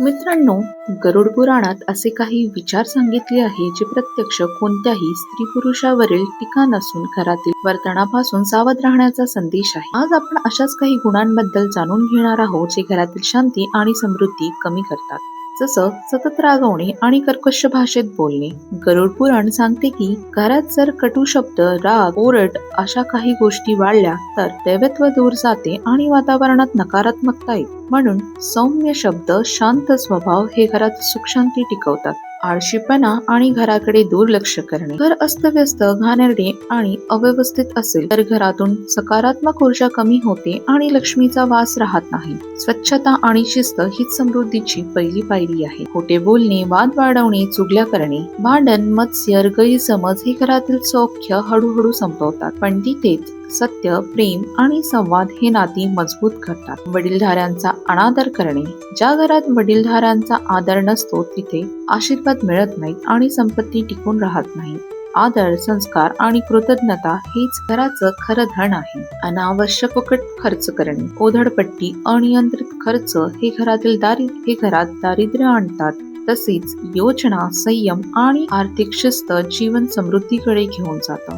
मित्रांनो गरुड पुराणात असे काही विचार सांगितले आहे जे प्रत्यक्ष कोणत्याही स्त्री पुरुषावरील टीका नसून घरातील वर्तनापासून सावध राहण्याचा संदेश आहे. आज आपण अशाच काही गुणांबद्दल जाणून घेणार आहोत जे घरातील शांती आणि समृद्धी कमी करतात. जसं सतत रागवणे आणि कर्कश भाषेत बोलणे. गरुड पुराण सांगते की घरात जर कटू शब्द राग ओरट अशा काही गोष्टी वाढल्या तर दैवत्व दूर जाते आणि वातावरणात नकारात्मकता येते. म्हणून सौम्य शब्द शांत स्वभाव हे घरात सुख शांती टिकवतात. आळशीपणा आणि घराकडे दुर्लक्ष करणे. घर अस्तव्यस्त घाणेरडे आणि अव्यवस्थित असेल तर घरातून सकारात्मक ऊर्जा कमी होते आणि लक्ष्मीचा वास राहत नाही. स्वच्छता आणि शिस्त हीच समृद्धीची पहिली पायरी आहे. खोटे बोलणे वाद वाढवणे चुगल्या करणे भांडण मत्स्य गैरसमज हे घरातील सौख्य हळूहळू संपवतात. पण तिथेच सत्य प्रेम आणि संवाद हे नाती मजबूत करतात. वडीलधाऱ्यांचा अनादर करणे. ज्या घरात वडीलधाऱ्यांचा आदर नसतो तिथे आशीर्वाद मिळत नाहीत आणि संपत्ती टिकून राहत नाही. आदर संस्कार आणि कृतज्ञता हेच घराचं खरं धन आहे. अनावश्यक फुकट खर्च करणे. ओधडपट्टी अनियंत्रित खर्च हे घरातील दारि हे घरात दारिद्र्य आणतात. तसेच योजना संयम आणि आर्थिक शिस्त जीवन समृद्धीकडे घेऊन जातं.